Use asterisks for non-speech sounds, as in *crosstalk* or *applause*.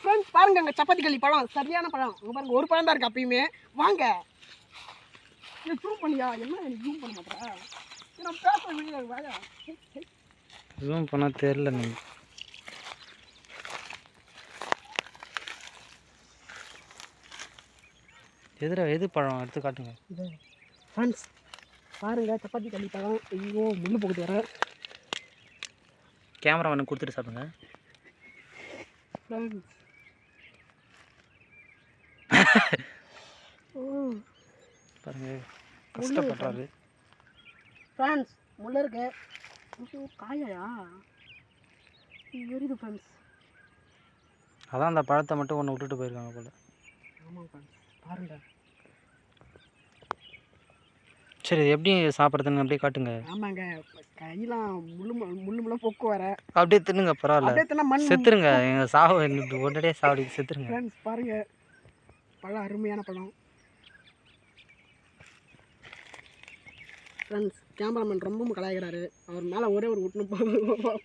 Friends பாருங்க அங்கே சப்பாத்தி களி பழம். சரியான பழம். அங்கே பாருங்க ஒரு பழம் தான் இருக்கு அப்பயுமே. வாங்க. நீ ப்ரூவ் பண்ணியா? என்ன எனக்கு ஜூம் பண்ண மாட்டேறா? நான் வீடியோ வாயா ஜூம் பண்ணால் தெரில நீ. எதிர எது பழம்? எடுத்து காட்டுங்க. இது ஃப்ரெண்ட்ஸ் பாருங்க சப்பாத்தி களி பழம். ஐயோ முள்ளு போகுது வர கேமரா வேணும் கொடுத்துட்டு சாப்பிடுங்க. *laughs* பாருங்க கஷ்டப்படுறாரு. ஃப்ரெண்ட்ஸ் முள்ள இருக்கு. காயா வெரிது ஃப்ரெண்ட்ஸ். அதான் அந்த பழத்தை மட்டும் ஒன்று விட்டுட்டு போயிருக்காங்க போல. ஆமாம் ஃப்ரெண்ட்ஸ் பாருங்க. சரி இது எப்படி சாப்பிட்றதுன்னு அப்படியே காட்டுங்க. ஆமாங்க. கையெல்லாம் முள்ளு முள்ளு முள்ள பொக்கு வர அப்படியே தின்னுங்க பரவாயில்ல. செத்துருங்க. எங்கள் சாவு உடனடியே சாவடி செத்துருங்க. ஃப்ரெண்ட்ஸ் பாருங்க. பழம் அருமையான பழம். ஃப்ரெண்ட்ஸ் கேமராமேன் ரொம்ப கலாய்க்கிறாரு. அவர் மேலே ஒரே ஒரு விட்டுன்னு போதும்